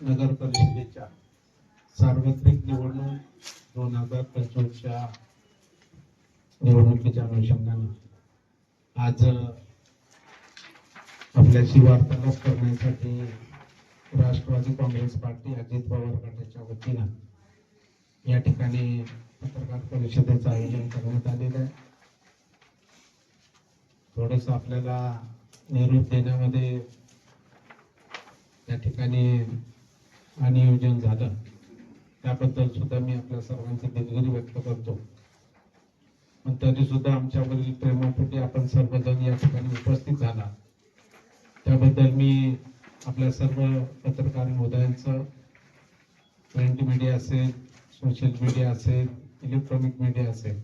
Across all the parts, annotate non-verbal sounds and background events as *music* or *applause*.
नगर परिषदेच्या सार्वत्रिक निवडणूक दोन हजार पंचवीसच्या निवडणुकीच्या अनुषंगाने आज आपल्याशी वार्तालाप करण्यासाठी राष्ट्रवादी काँग्रेस पार्टी अजित पवार गटाच्या वतीनं या ठिकाणी पत्रकार परिषदेचं आयोजन करण्यात आलेलं आहे. थोडस आपल्याला निरोप देण्यामध्ये त्या ठिकाणी अनियोजन झालं. त्याबद्दल सुद्धा मी आपल्या सर्वांची दिलगिरी व्यक्त करतो. पण तरी सुद्धा आमच्यावरील प्रेमापोटी आपण सर्वजण या ठिकाणी उपस्थित झाला. त्याबद्दल मी आपल्या सर्व पत्रकार महोदयांचं प्रिंट मीडिया असेल सोशल मीडिया असेल इलेक्ट्रॉनिक मीडिया असेल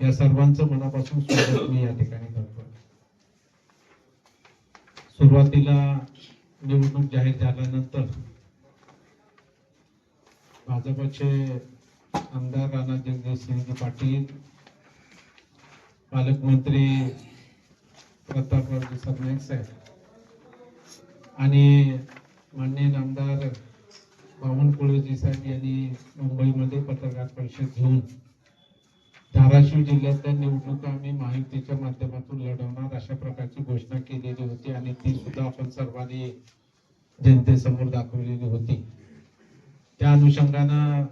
या सर्वांचं मनापासून स्वागत मी या ठिकाणी करतो. सुरुवातीला निवडणूक जाहीर झाल्यानंतर भाजपचे आमदार राणा जगदीशसिंहजी पाटील पालकमंत्री प्रतापरावजी सरनाईक साहेब आणि माननीय आमदार बावनकुळेजी साहेब यांनी मुंबईमध्ये पत्रकार परिषद घेऊन धाराशिव जिल्ह्यातल्या निवडणुका आम्ही माहितीच्या माध्यमातून लढवणार अशा प्रकारची घोषणा केलेली होती आणि ती सुद्धा आपण सर्वांनी जनतेसमोर दाखवलेली होती. त्या अनुषंगानं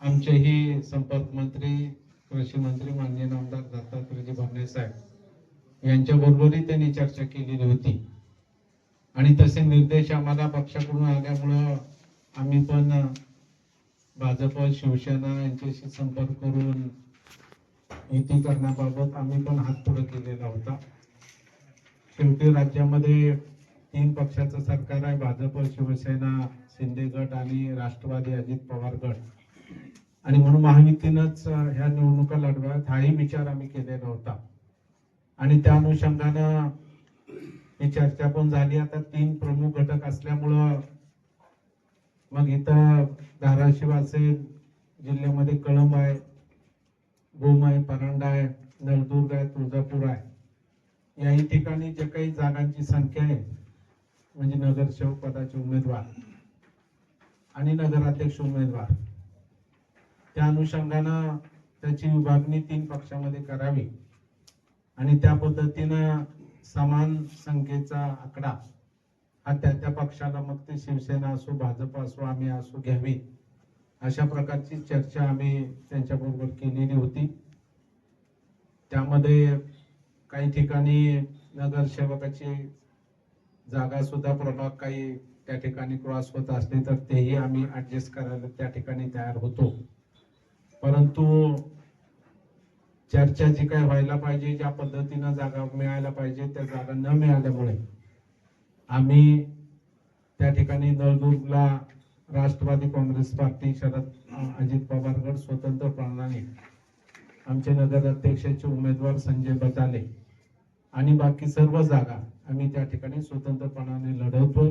आमचेही संपर्क मंत्री कृषी मंत्री माननीय आमदार दत्तात्रयजी भरणे साहेब यांच्या बरोबरही त्यांनी चर्चा केलेली होती. आणि तसे निर्देश आम्हाला पक्षाकडून आल्यामुळं आम्ही पण भाजप शिवसेना यांच्याशी संपर्क करून युती करण्याबाबत आम्ही पण हात पुढे केलेला होता. शेवटी राज्यामध्ये तीन पक्षाचं सरकार आहे भाजप शिवसेना शिंदे गट आणि राष्ट्रवादी अजित पवार गट. आणि म्हणून महायुतीनंच ह्या निवडणुका लढव्यात हाही विचार आम्ही केलेला होता. आणि त्या अनुषंगानं ही चर्चा पण झाली. आता तीन प्रमुख घटक असल्यामुळं मग इथं धाराशिव असेल जिल्ह्यामध्ये कळंब आहे भूम आहे परांडा आहे नळदुर्ग आहे तुळजापूर आहे. याही ठिकाणी जे काही जागांची संख्या आहे म्हणजे नगरसेवक पदाचे उमेदवार आणि नगराध्यक्ष उमेदवार. त्या अनुषंगानं त्याची विभागणी तीन पक्षामध्ये करावी आणि त्या पद्धतीनं समान संख्येचा आकडा हा त्या त्या पक्षाला मग ते शिवसेना असो भाजप असो आम्ही असो घ्यावी अशा प्रकारची चर्चा आम्ही त्यांच्याबरोबर केलेली होती. त्यामध्ये काही ठिकाणी नगरसेवकाची जागा सुद्धा प्रभाग काही त्या ठिकाणी क्रॉस होत असले तर तेही आम्ही ऍडजस्ट करायला त्या ठिकाणी तयार होतो. परंतु चर्चा जी काय व्हायला पाहिजे ज्या पद्धतीनं जागा मिळायला पाहिजे त्या जागा न मिळाल्यामुळे आम्ही त्या ठिकाणी नळदुर्गला राष्ट्रवादी काँग्रेस पार्टी शरद अजित पवारगड स्वतंत्र प्रणाली आमचे नगराध्यक्षाचे उमेदवार संजय बटाले आणि बाकी सर्व जागा आम्ही त्या ठिकाणी स्वतंत्रपणाने लढवतो.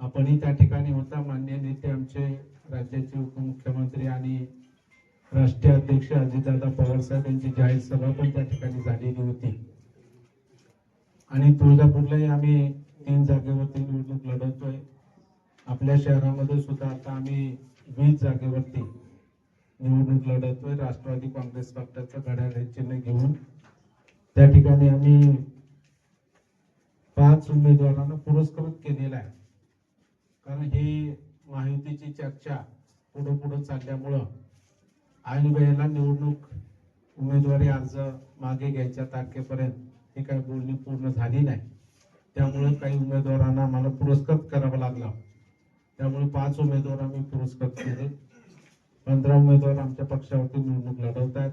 आपणही त्या ठिकाणी होता. मान्य नेते आमचे राज्याचे उपमुख्यमंत्री आणि राष्ट्रीय अध्यक्ष अजितदादा पवार साहेब यांची जाहीर सभा पण त्या ठिकाणी झालेली होती. आणि तुळजापूरलाही आम्ही तीन जागेवरती निवडणूक लढवतोय. आपल्या शहरामध्ये सुद्धा आता आम्ही वीस जागेवरती निवडणूक लढवतोय. राष्ट्रवादी काँग्रेस पक्षाचं घड्याळ चिन्ह घेऊन. त्या ठिकाणी आम्ही पाच उमेदवारांना पुरस्कृत केलेला आहे. कारण ही माहितीची चर्चा पुढे पुढे चालल्यामुळं ऐन वेळेला निवडणूक उमेदवारी अर्ज मागे घ्यायच्या तारखेपर्यंत ही काही बोलणी पूर्ण झाली नाही. त्यामुळे काही उमेदवारांना आम्हाला पुरस्कृत करावा लागला. त्यामुळे पाच उमेदवार आम्ही पुरस्कृत केले. पंधरा उमेदवार आमच्या पक्षावरती निवडणूक लढवत आहेत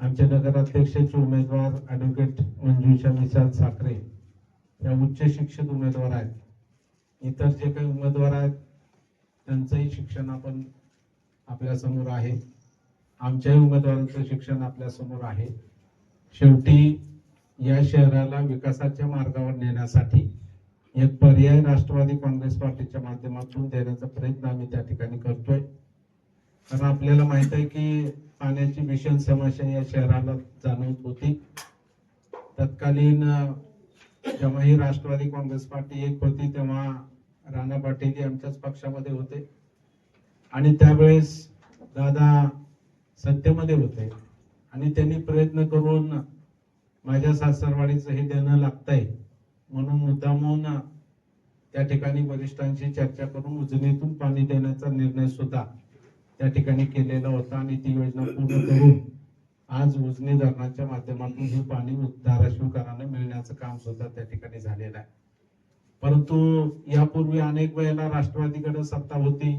आमचे नगराध्यक्षाचे उमेदवार ॲडव्होकेट मंजुषा निषाद साखरे या उच्च शिक्षित उमेदवार आहेत. इतर जे काही उमेदवार आहेत त्यांचंही शिक्षण आपण आपल्यासमोर आहे. आमच्याही उमेदवारांचं शिक्षण आपल्यासमोर आहे. शेवटी या शहराला विकासाच्या मार्गावर नेण्यासाठी एक पर्याय राष्ट्रवादी काँग्रेस पार्टीच्या माध्यमातून देण्याचा प्रयत्न आम्ही त्या ठिकाणी करतोय. कारण आपल्याला माहीत आहे की पाण्याची भीषण समस्या या शहराला जाणवत होती. तत्कालीन जेव्हा ही राष्ट्रवादी काँग्रेस पार्टी एक होती तेव्हा राणा पाटील हे आमच्याच पक्षामध्ये होते. आणि त्यावेळेस दादा सत्तेमध्ये होते. आणि त्यांनी प्रयत्न करून माझ्या सासरवाडीचं हे देणं लागतंय. म्हणून मुद्दामून त्या ठिकाणी वरिष्ठांशी चर्चा करून उजनीतून पाणी देण्याचा निर्णय सुद्धा त्या ठिकाणी केलेला होता. आणि ती योजना पूर्ण करून आज उजनी धरणाच्या माध्यमातून हे पाणी धाराशिवकरांना मिळण्याचं काम सुद्धा त्या ठिकाणी झालेलं आहे. परंतु यापूर्वी अनेक वेळेला राष्ट्रवादीकडे सत्ता होती.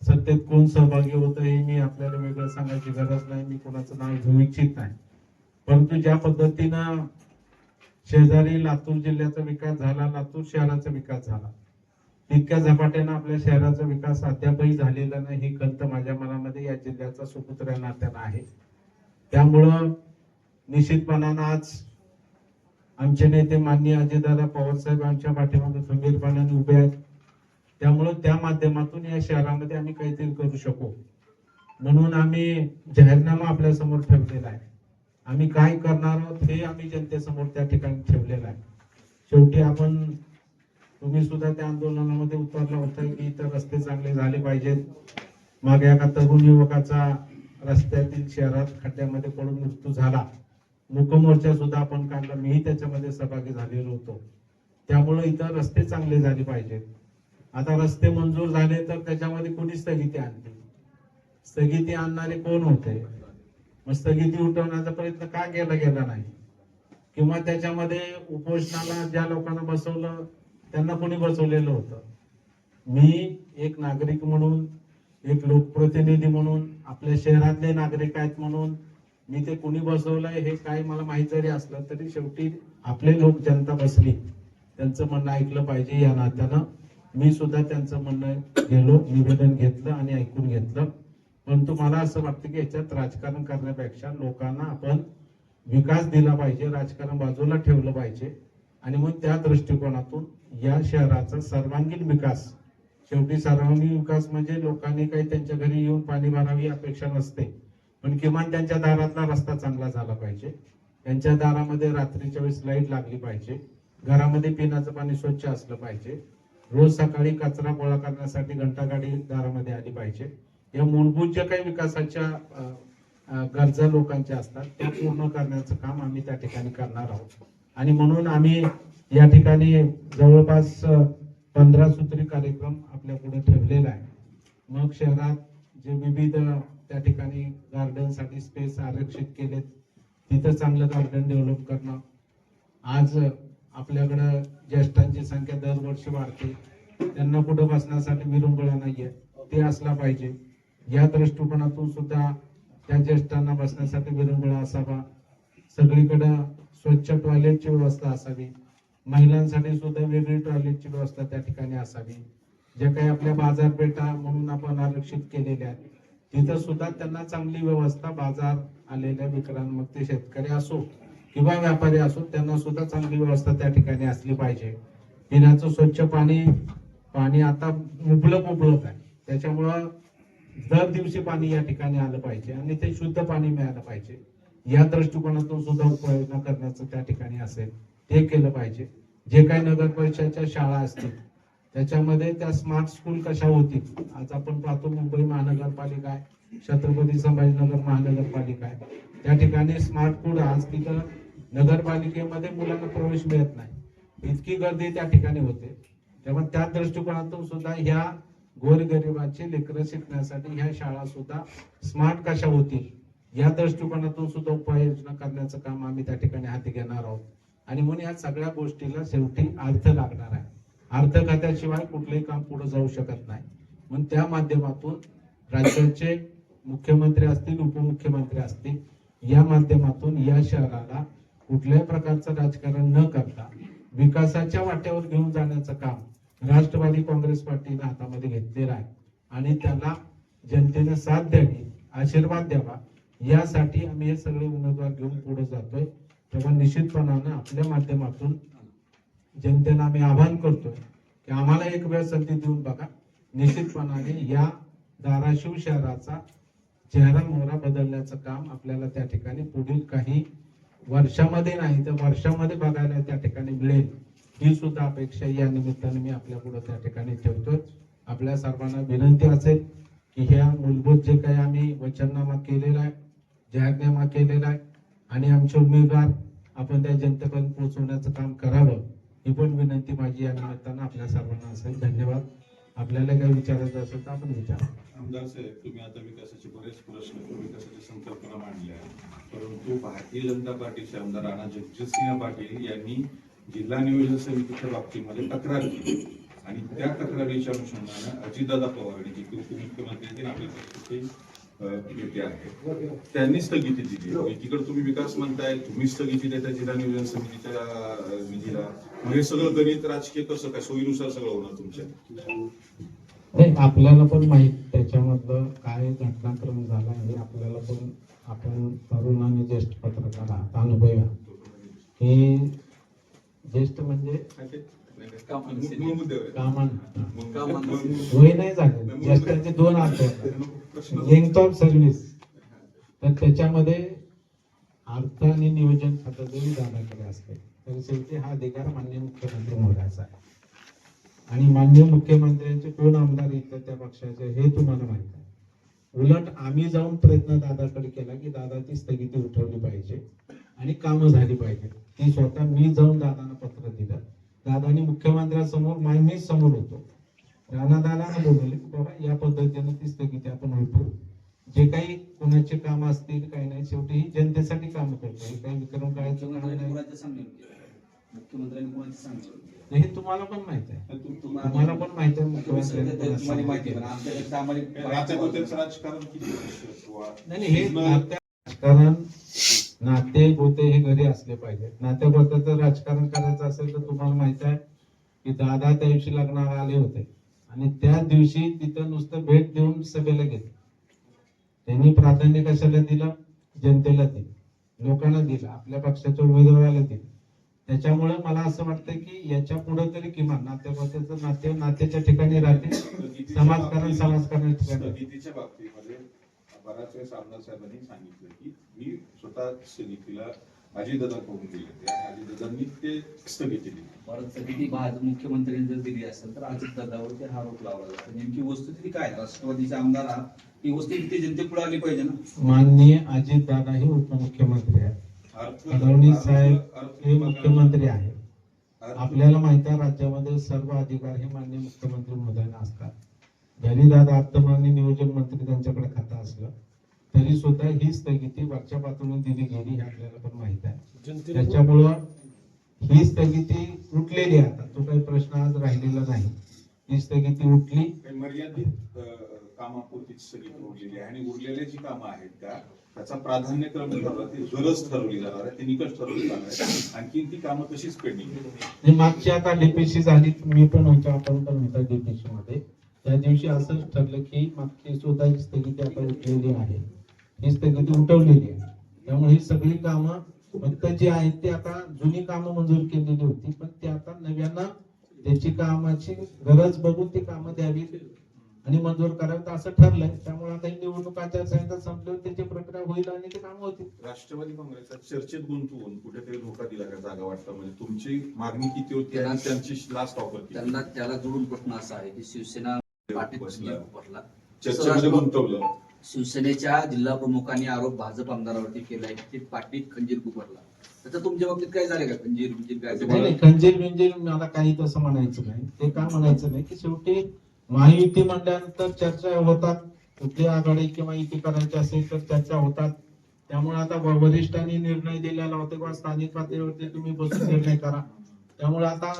सत्तेत कोण सहभागी होतं हे मी आपल्याला वेगळं सांगायची गरज नाही मी कोणाचं नाव घेऊ इच्छित नाही. परंतु ज्या पद्धतीनं शेजारी लातूर जिल्ह्याचा विकास झाला लातूर शहराचा विकास झाला तितक्या झपाट्यानं आपल्या शहराचा विकास अद्यापही झालेला नाही ही खंत माझ्या मनामध्ये या जिल्ह्याचा सुपुत्र नात्यानं आहे. त्यामुळं निश्चितपणानं आज आमचे नेते माननीय अजितदादा पवारसाहेब आमच्या पाठीमागे खंबीरपणाने उभे आहेत. त्यामुळं त्या माध्यमातून या शहरामध्ये आम्ही काहीतरी करू शकू. म्हणून आम्ही जाहीरनामा आपल्यासमोर ठेवलेला आहे. आम्ही काय करणार आहोत हे आम्ही जनतेसमोर त्या ठिकाणी ठेवलेलं आहे. शेवटी आपण तुम्ही सुद्धा त्या आंदोलनामध्ये उतरला होता की इतर रस्ते चांगले झाले पाहिजेत. मागे एका तरुण युवकाचा रस्त्यातील शहरात खड्ड्यामध्ये पडून मृत्यू झाला. मुकमोर्चा सुद्धा आपण काढला. मीही त्याच्यामध्ये सहभागी झालेलो होतो. त्यामुळे इथं रस्ते चांगले झाले पाहिजेत. आता रस्ते मंजूर झाले तर त्याच्यामध्ये कोणी स्थगिती आणली स्थगिती आणणारे कोण होते? मग स्थगिती उठवण्याचा प्रयत्न का केला गेला नाही? किंवा त्याच्यामध्ये उपोषणाला ज्या लोकांना बसवलं त्यांना कोणी बसवलेलं होतं? मी एक नागरिक म्हणून एक लोकप्रतिनिधी म्हणून आपल्या शहरातले नागरिक आहेत म्हणून मी ते कुणी बसवलंय हे काय मला माहीत जरी असलं तरी शेवटी आपले लोक जनता बसली. त्यांचं म्हणणं ऐकलं पाहिजे या नात्यानं. मी सुद्धा त्यांचं म्हणणं गेलो निवेदन घेतलं आणि ऐकून घेतलं. परंतु मला असं वाटतं की याच्यात राजकारण करण्यापेक्षा लोकांना आपण विकास दिला पाहिजे राजकारण बाजूला ठेवलं पाहिजे. आणि मग त्या दृष्टिकोनातून या शहराचा सर्वांगीण विकास शेवटी सर्वांगीण विकास म्हणजे लोकांनी काही त्यांच्या घरी येऊन पाणी भरावी अपेक्षा नसते. पण किमान त्यांच्या दारातला रस्ता चांगला झाला पाहिजे. त्यांच्या दारामध्ये रात्रीच्या वेळेस लाइट लागली पाहिजे. घरामध्ये पिण्याचं पाणी स्वच्छ असलं पाहिजे. रोज सकाळी कचरा गोळा करण्यासाठी घंटागाडी दारामध्ये आली पाहिजे. या मूलभूत ज्या काही विकासाच्या गरजा लोकांच्या असतात त्या पूर्ण करण्याचं काम आम्ही त्या ठिकाणी करणार आहोत. आणि म्हणून आम्ही या ठिकाणी जवळपास पंधरा सूत्री कार्यक्रम आपल्या पुढे ठेवलेला आहे. मग शहरात जे विविध त्या ठिकाणी गार्डनसाठी स्पेस आरक्षित केलेत तिथं चांगलं गार्डन डेव्हलप करणं. आज आपल्याकडं ज्येष्ठांची संख्या दरवर्षी वाढते. त्यांना कुठं बसण्यासाठी विरंगुळा नाहीये ते असला पाहिजे. या दृष्टिकोनातून सुद्धा त्या ज्येष्ठांना बसण्यासाठी विरंगुळा असावा. सगळीकडं स्वच्छ टॉयलेटची व्यवस्था असावी. महिलांसाठी सुद्धा वेगळी टॉयलेटची व्यवस्था त्या ठिकाणी असावी. जे काही आपल्या बाजारपेठा म्हणून आपण आरक्षित केलेल्या तिथं सुद्धा त्यांना चांगली व्यवस्था बाजार आलेल्या विक्रांत मग ते शेतकरी असो किंवा व्यापारी असो त्यांना सुद्धा चांगली व्यवस्था त्या ठिकाणी असली पाहिजे. पिण्याचं स्वच्छ पाणी पाणी आता मुबलक उपलब्ध आहे. त्याच्यामुळं दर दिवशी पाणी या ठिकाणी आलं पाहिजे आणि ते शुद्ध पाणी मिळालं पाहिजे. या दृष्टिकोनातून सुद्धा उपाययोजना करण्याचं त्या ठिकाणी असेल. हे केलं पाहिजे. जे काही नगर परिषदच्या शाळा असतील त्याच्यामध्ये त्या स्मार्ट स्कूल कशा होतील? आज आपण पाहतो मुंबई महानगरपालिका आहे छत्रपती संभाजीनगर महानगरपालिका आहे. त्या ठिकाणी स्मार्ट स्कूल आज तिथं नगरपालिकेमध्ये मुलांना प्रवेश मिळत नाही. इतकी गर्दी त्या ठिकाणी होते. त्यामुळे त्या दृष्टिकोनातून सुद्धा ह्या गोरगरिबांची लेकरं शिकण्यासाठी ह्या शाळा सुद्धा स्मार्ट कशा होतील या दृष्टिकोनातून सुद्धा उपाययोजना करण्याचं काम आम्ही त्या ठिकाणी हाती घेणार आहोत. आणि म्हणून या सगळ्या गोष्टीला शेवटी अर्थ लागणार आहे. अर्थ खात्याशिवाय कुठलंही काम पुढे जाऊ शकत नाही. म्हणून त्या माध्यमातून राज्याचे मुख्यमंत्री असतील उपमुख्यमंत्री असतील या माध्यमातून या शहराला कुठल्याही प्रकारचं राजकारण न करता विकासाच्या वाट्यावर घेऊन जाण्याचं काम राष्ट्रवादी काँग्रेस पार्टीने हातामध्ये घेतलेलं आहे. आणि त्याला जनतेने साथ द्यावी आशीर्वाद द्यावा यासाठी आम्ही हे सगळे उमेदवार घेऊन पुढे जातोय. तेव्हा निश्चितपणानं आपल्या माध्यमातून जनतेला आम्ही आवाहन करतोय की आम्हाला एक वेळ संधी देऊन बघा. निश्चितपणाने या धाराशिव शहराचा चेहरा मोहरा बदलण्याचं काम आपल्याला त्या ठिकाणी पुढील काही वर्षामध्ये नाही तर वर्षामध्ये बघायला त्या ठिकाणी मिळेल. ही सुद्धा अपेक्षा या निमित्ताने मी आपल्या पुढे त्या ठिकाणी ठेवतोय आपल्या सर्वांना विनंती असेल की ह्या मूलभूत जे काही आम्ही वचननामा केलेला आहे जाहीरनामा केलेला आहे आणि आमचे उमेदवार आपण त्या जनतेपर्यंत पोहोचवण्याचं काम करावं ही पण विनंती माझी या निमित्तानं आपल्या सर्वांना असेल. धन्यवाद. आपल्याला काही विचारायचं असेल तर आपण विचार. आमदार साहेब तुम्ही आता विकासाचे बरेच प्रश्न विकासाची संकल्पना मांडल्या परंतु भारतीय जनता पार्टीचे आमदार राणा जगजितसिंह पाटील यांनी जिल्हा नियोजन समितीच्या बाबतीमध्ये तक्रार केली. आणि त्या तक्रारीच्या अनुषंगानं अजितदादा पवार यांनी जे उपमुख्यमंत्री आपल्या नेते आहेत त्यांनी स्थगिती दिली. एकीकडे तुम्ही विकास म्हणताय तुम्ही स्थगिती देता जिल्हा नियोजन समितीच्या निधीला. मग हे सगळं गणित राजकीय कसं काय? सोयीनुसार सगळं होणार तुमच्या. नाही आपल्याला पण माहीत त्याच्यामधलं काय घटनाक्रम झाला हे आपल्याला पण आपण तरुण आणि ज्येष्ठ पत्रकार आहात. अनुभवी आहात. की ज्येष्ठ. म्हणजे वय नाही झाले. ज्येष्ठांचे दोन अर्थ लेंथ ऑफ सर्व्हिस तर त्याच्यामध्ये अर्थ आणि नियोजन खातं जरी दादाकडे असते तर शेवटी हा अधिकार मान्य मुख्यमंत्री महोदयाचा आहे. आणि मान्य मुख्यमंत्र्यांचे कोण आमदार येतात त्या पक्षाचे हे तुम्हाला माहीत आहे. उलट आम्ही जाऊन प्रयत्न दादाकडे केला की दादा ती स्थगिती उठवली पाहिजे आणि कामं झाली पाहिजे ती स्वतः मी जाऊन दादांना पत्र दिलं. दादानी मुख्यमंत्र्यांसमोर मी समोर होतो. राणादादांना बोलवले की बाबा या पद्धतीने ती स्थगिती आपण उठवू जे काही कोणाचे काम असतील काही नाही शेवटी ही जनतेसाठी काम करतो हे काही विक्रम काळाचं मुख्यमंत्र्यांनी नाही. कोणाचं सांगितलं मुख्यमंत्र्यांनी कोणाचं सांगितलं हे तुम्हाला पण माहीत आहे. तुम- तुम्हाला पण माहीत आहे तुम्ही सगळं ते- ते तुम्हाला माहिती आहे, पण मुख्यमंत्री आमच्याकडे तर आम्हाला राज्याबद्दलचं राजकारण किती वर्ष किंवा नाही नाही, हे राजकारण नाते गोते हे घरी असले पाहिजेत. नात्यागोत्याचं राजकारण करायचं असेल तर तुम्हाला माहीत आहे की दादा त्या दिवशी लग्नाला आले होते. आणि त्या दिवशी तिथं नुसतं भेट देऊन सभेला गेले. त्यांनी प्राधान्य कशाला दिलं? जनतेला दिलं. लोकांना दिलं. आपल्या पक्षाच्या उमेदवाराला दिलं. त्याच्यामुळे मला असं वाटतं की याच्यापुढे तरी किमान नात्यागोत्याचं नाते नात्याच्या ठिकाणी राहते समाजकारण बाबतीत- समाजकारण ठिकाणी बराच वेळेस आमदार साहेबांनी सांगितलं की मी स्वतः स्थगितीला अजितदादा करून दिले होते. आणि अजितदादांनी ते स्थगिती दिली. परत सगळी भाजप मुख्यमंत्र्यांनी जर दिली असेल तर अजित दादावरती हा आरोप लावला जातो. नेमकी वस्तुस्थिती काय? राष्ट्रवादीचे आमदार आहात ही वस्तुस्थिती जनतेपुढे आली पाहिजे ना. माननीय अजित दादा हे उपमुख्यमंत्री आहेत. फडणवीस साहेब अर्थ- हे मुख्यमंत्री आहेत. आपल्याला माहीत आहे राज्यामध्ये सर्व अधिकार हे मान्य मुख्यमंत्री महोदयांना असतात. जरी दादा अर्थमंत्री नियोजन मंत्री त्यांच्याकडे खातं असलं तरी सुद्धा ही स्थगिती वरच्या पातळीवर दिली गेली हे आपल्याला पण माहीत आहे. त्याच्यामुळं ही स्थगिती उठलेली आहे आता. तो काही प्रश्न आज राहिलेला नाही. ही स्थगिती उठली. काही मर्यादित कामापुरतीच स्थगिती उरलेली आहे आणि उरलेले जी कामं आहेत का त्याचा प्राधान्यक्रम गरज ठरवली जाणार आहे ते निकष ठरवले जाणार आहे. आणखी ती कामं तशीच पेंडिंग आणि मागची आता डीपीसी झाली मी पण होतो आपण पण होता डीपीसी मध्ये. त्या दिवशी असंच ठरलं की मागची सुद्धा ही स्थगिती आता उठलेली आहे ही स्थगिती उठवलेली आहे त्यामुळे ही सगळी कामं फक्त जी आहेत ती आता जुनी कामं मंजूर केलेली होती पण ते आता नव्यानं त्याची कामाची गरज बघून ती कामं द्यावी आणि मंजूर करावीत असं ठरलंय. त्यामुळे आता ही निवडणूक आचारसंहिता संपल्यावर त्याची प्रक्रिया होईल आणि ते काम होतील. राष्ट्रवादी काँग्रेसचा चर्चेत गुंतवून कुठेतरी धोका दिला का जागा वाटतं म्हणजे तुमची मागणी किती होती आणि त्यांची लास्ट ऑफर त्यांना त्याला जोडून प्रश्न असा आहे की शिवसेना चर्चेमध्ये गुंतवलं शिवसेनेच्या जिल्हा प्रमुखांनी आरोप भाजप आमदारावरती केलाय की ते पाठीत खंजीर कुपरला. त्याचं तुमच्या बाबतीत काय झालं का? खंजीर बिंजीर काय खंजीर बिंजीर मला काही तसं म्हणायचं नाही. ते का म्हणायचं नाही की शेवटी महायुती म्हणल्यानंतर चर्चा होतात. कुठली आघाडी किंवा युती करायची असेल तर चर्चा होतात. त्यामुळे आता वरिष्ठांनी निर्णय दिलेला होता किंवा स्थानिक पातळीवरती तुम्ही बसून *laughs* निर्णय करा. त्यामुळे आता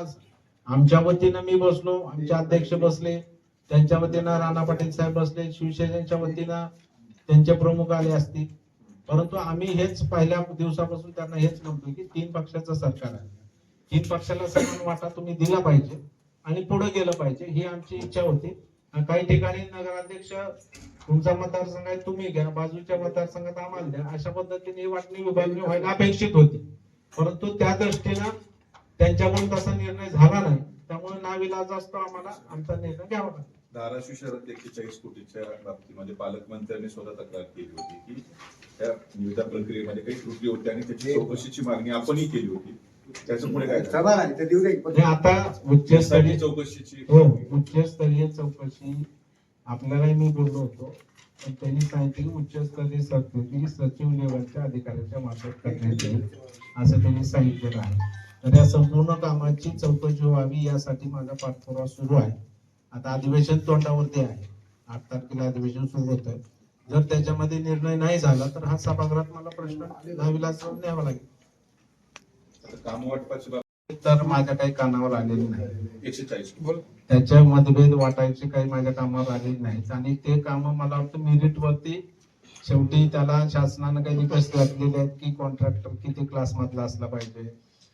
आमच्या वतीनं मी बसलो आमचे अध्यक्ष बसले. त्यांच्या वतीनं राणा पाटील साहेब बसले शिवसेनेच्या वतीनं त्यांचे प्रमुख आले असतील. परंतु आम्ही हेच पहिल्या दिवसापासून त्यांना हेच म्हणतो की तीन पक्षाचं सरकार आहे. तीन पक्षाला समान वाटा तुम्ही दिला पाहिजे आणि पुढे गेलं पाहिजे ही आमची इच्छा होती. काही ठिकाणी नगराध्यक्ष तुमचा मतदारसंघ आहे तुम्ही घ्या. बाजूच्या मतदारसंघात आम्हाला द्या. अशा पद्धतीने ही वाटणी विभागणी व्हायला अपेक्षित होती. परंतु त्या दृष्टीनं त्यांच्याकडून तसा निर्णय झाला नाही. त्यामुळे नाविलाज असतो आम्हाला. आमचा निर्णय घ्यावा लागतो. धाराशिव शहरात एक्केचाळीस कोटीच्या बाबतीमध्ये पालकमंत्र्यांनी स्वतः तक्रार केली होती की त्या निविदा प्रक्रियेमध्ये काही त्रुटी होत्या आणि त्याची चौकशीची मागणी आपणही केली होती. त्याचं पुढे काय म्हणजे आता उच्चस्तरीय चौकशीची हो उच्चस्तरीय चौकशी आपल्यालाही मी बोललो होतो. पण त्यांनी सांगितलं की उच्चस्तरीय चौकशी सचिव लेवलच्या अधिकाऱ्याच्या मार्फत करण्यात येईल असं त्यांनी सांगितलेलं आहे. तर या संपूर्ण कामाची चौकशी व्हावी यासाठी माझा पाठपुरावा सुरू आहे. आता अधिवेशन तोंडावरती आहे. आठ तारखेला अधिवेशन सुरू होत आहे जर त्याच्यामध्ये निर्णय नाही झाला तर हा सभागृहात मला प्रश्न नाविलाज न्यावा लागेल. तर माझ्या काही कानावर आलेली नाही. एकशे चाळीस त्याच्या मतभेद वाटायचे काही माझ्या कामावर आलेली नाहीत. आणि ते काम मला वाटतं मेरिट वरती शेवटी त्याला शासनानं काही निकष घातलेले आहेत की कॉन्ट्रॅक्टर किती क्लास मधला असला पाहिजे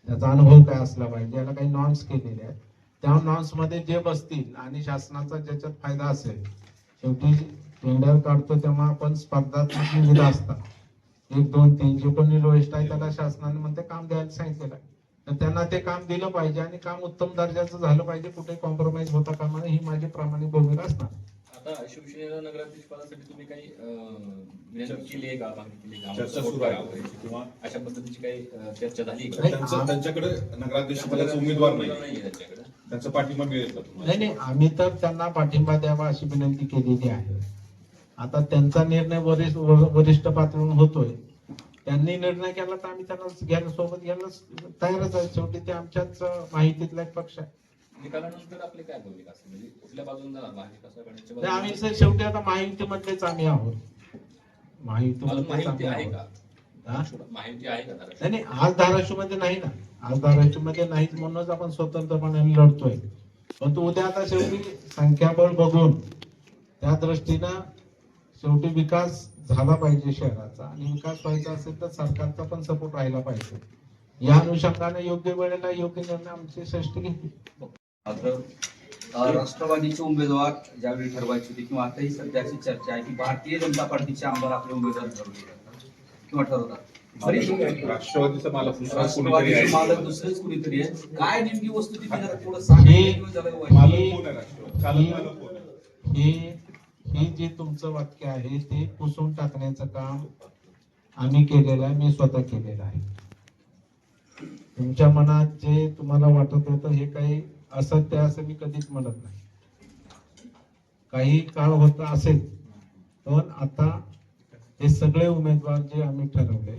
त्याचा अनुभव काय असला पाहिजे याला काही नॉर्म्स केलेले आहेत. त्या नॉर्म्समध्ये जे बसतील आणि शासनाचा ज्याच्यात फायदा असेल शेवटी टेंडर काढतो तेव्हा आपण स्पर्धात्मक निविदा असतात. एक दोन तीन जे कोणी लोएस्ट आहे त्याला शासनाने म्हणते काम द्यायला सांगितलेलं आहे. तर त्यांना ते काम दिलं पाहिजे आणि काम उत्तम दर्जाचं झालं पाहिजे कुठे कॉम्प्रोमाइज होता कामा नये ही माझी प्रामाणिक भूमिका असणार. आता शिवसेनेला नगराध्यक्ष पदासाठी तुम्ही काही विनंती केली आहे का? मागणी केली? चर्चा सुरू आहे. किंवा अशा पद्धतीची काही चर्चा झाली त्यांच्याकडे नगराध्यक्ष पदाचा उमेदवार नाही. त्यांच्याकडे. त्यांचा पाठिंबा मिळेल का तुम्हाला? नाही नाही आम्ही तर त्यांना पाठिंबा द्यावा अशी विनंती केलेली आहे. आता त्यांचा निर्णय वरिष्ठ वर- वरिष्ठ पातळीवर होतोय. त्यांनी निर्णय केला तर आम्ही त्यांना घ्यायला सोबत घ्यायला तयारच आहे. शेवटी ते आमच्याच माहितीतला एक पक्ष आहे. निकालानंतर आपली काय भूमिका असेल म्हणजे कुठल्या बाजूला जाणार? महाविकास आघाडीच्या नाही, आम्ही? सर शेवटी आता माहितीमधलेच आम्ही आहोत. अजून माहिती आहे का? माहिती आहे का धाराशिव? नाही नाही आज धाराशिवमध्ये नाही ना. आज धाराशिवमध्ये नाहीच म्हणूनच आपण स्वतंत्रपणे लढतोय. पण तो उद्या आता शेवटी संख्याबळ बघून त्या दृष्टीनं शेवटी विकास झाला पाहिजे शहराचा आणि विकास व्हायचा असेल तर सरकारचा पण सपोर्ट राहिला पाहिजे. या अनुषंगाने योग्य वेळेला योग्य निर्णय आमची श्रेष्ठ घेतली. राष्ट्रवादीचे उमेदवार ज्यावेळी ठरवायचे होते किंवा आताही सध्याची चर्चा आहे की भारतीय जनता पार्टीचे आमदार आपले उमेदवार ठरवले किंवा ठरवतात. बरीच राष्ट्रवादीचा मला दुसरा कोणीतरी राष्ट्रवादीचे मालक आहे दुसरेच कुणीतरी आहे. काय नेमकी वस्तू हे-? हे हे जे तुमचं वाक्य आहे ते पुसून टाकण्याचं काम आम्ही केलेलं आहे मी स्वतः केलेलं आहे. तुमच्या मनात जे तुम्हाला वाटत होतं हे काही असत्य असं मी कधीच म्हणत नाही. काही काळ होत असेल पण आता हे सगळे उमेदवार जे आम्ही ठरवले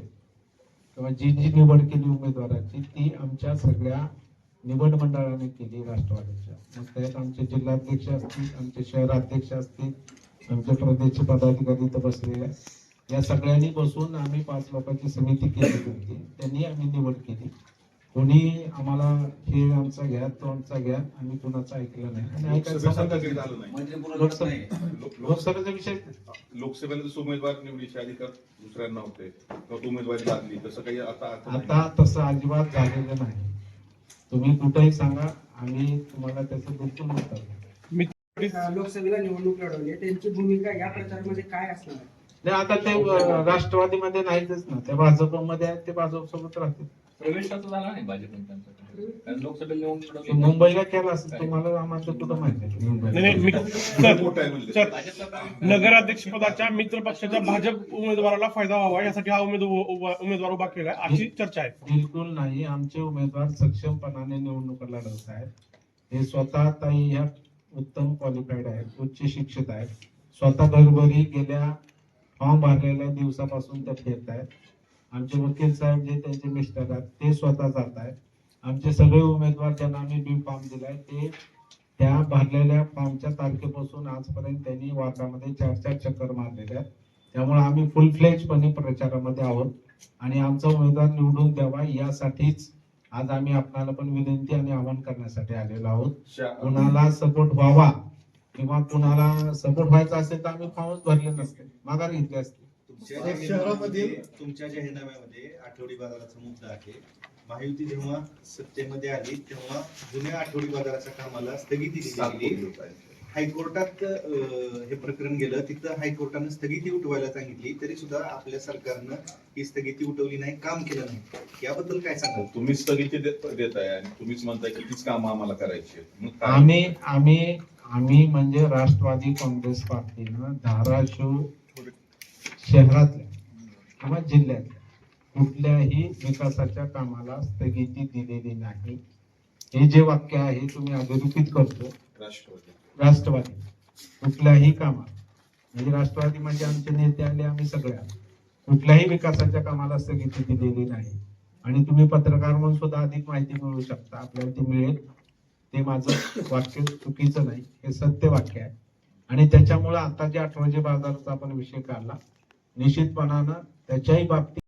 किंवा जी जी निवड केली उमेदवाराची ती आमच्या सगळ्या निवड मंडळाने केली राष्ट्रवादीच्या. मग त्यात आमचे जिल्हाध्यक्ष असतील आमचे शहराध्यक्ष असतील आमचे प्रदेश पदाधिकारी इथं बसलेले या सगळ्यांनी बसून आम्ही पाच लोकांची समिती केली होती. त्यांनी आम्ही निवड केली. कोणी आम्हाला हे आमचा घ्या तो आमचा घ्या आम्ही कुणाचं ऐकलं नाही. लोकसभेचा म्हणजे पुन्हा लोकसभा- नाही. लोक- लोक- लोकसभेचा विषय लोकसभेला जसं उमेदवार निवडीचे अधिकार दुसऱ्यांना होते किंवा उमेदवारी लागली तसं काही आता आता तसं अजिबात झालेलं नाही. तुम्ही कुठेही सांगा आम्ही तुम्हाला त्याचं बिलकुल उत्तर. लोकसभेला निवडणूक लढवली त्यांची भूमिका या प्रचारामध्ये काय असणार? आहे? नाही आता ते राष्ट्रवादीमध्ये नाहीतच ना ते भाजपमध्ये आहेत ते भाजप सोबत राहतील. प्रवेशाचा झाला नाही भाजपने त्यांच्याकडे कारण लोकसभेला. मुंबईला केला असेल तुम्हाला आम्हाला कुठं माहिती आहे. नाही मी सर म्हणजे सर भाजपचा काय? नगराध्यक्ष पदाच्या मित्र पक्षाच्या भाजप उमेदवाराला फायदा व्हावा यासाठी हा उमेदवार उभा- उमेदवार उभा केलाय अशी चर्चा आहे बिलकुल नाही आमचे उमेदवार सक्षमपणाने निवडणुका लढवत आहेत हे स्वतः ताई ह्या उत्तम क्वालिफाईड आहेत उच्च शिक्षित आहेत स्वतः घरोघरी गेल्या फॉर्म भरलेल्या दिवसापासून ते फिरत आहेत आमचे वकील साहेब जे त्यांचे मिस्टर आहेत ते स्वतः जात आहेत आमचे सगळे उमेदवार ज्यांना आम्ही बी फॉर्म दिलाय ते त्या भरलेल्या फॉर्मच्या तारखेपासून आजपर्यंत त्यांनी वार्डामध्ये चार चार चक्कर मारलेले आहेत. त्यामुळे आम्ही फुल फ्लेजपणे प्रचारामध्ये आहोत. आणि आमचा उमेदवार निवडून द्यावा यासाठीच आज आम्ही आपणाला पण विनंती आणि आवाहन करण्यासाठी आलेलो आहोत. कुणाला सपोर्ट व्हावा किंवा कुणाला सपोर्ट व्हायचा असेल तर आम्ही फॉर्मच भरले नसते. माघार घेतली असते. तुमच्या जाहीरनाम्यामध्ये तुमच्या जाहीरनाम्यामध्ये आठवडी बाजाराचा मुद्दा आहे महायुती जेव्हा सत्तेमध्ये आली तेव्हा जुन्या आठवडी बाजाराच्या कामाला स्थगिती दिली गेली. हायकोर्टात हे प्रकरण गेलं तिथं हायकोर्टानं स्थगिती उठवायला सांगितली तरी सुद्धा आपल्या सरकारनं ही स्थगिती उठवली नाही काम केलं नाही याबद्दल काय सांगाल तुम्ही स्थगिती देत देताय आणि तुम्हीच म्हणताय की तीच कामं आम्हाला करायची? आम्ही आम्ही आम्ही म्हणजे राष्ट्रवादी काँग्रेस पार्टीनं धाराशिव शहरातल्या किंवा जिल्ह्यातल्या कुठल्याही विकासाच्या कामाला स्थगिती दिलेली नाही. हे जे वाक्य आहे तुम्ही अधोरेखित करतो. राष्ट्रवादी. राष्ट्रवादी. कुठल्याही कामात. म्हणजे राष्ट्रवादी म्हणजे आमचे नेते आले आम्ही सगळ्या कुठल्याही विकासाच्या कामाला स्थगिती दिलेली नाही. आणि तुम्ही पत्रकार म्हणून सुद्धा अधिक माहिती मिळवू शकता. आपल्याला ती मिळेल. ते माझं वाक्य चुकीचं नाही. हे सत्य वाक्य आहे. आणि त्याच्यामुळे आता जे अठराशे बाजाराचा आपण विषय काढला निश्चितपणानं त्याच्याही बाबतीत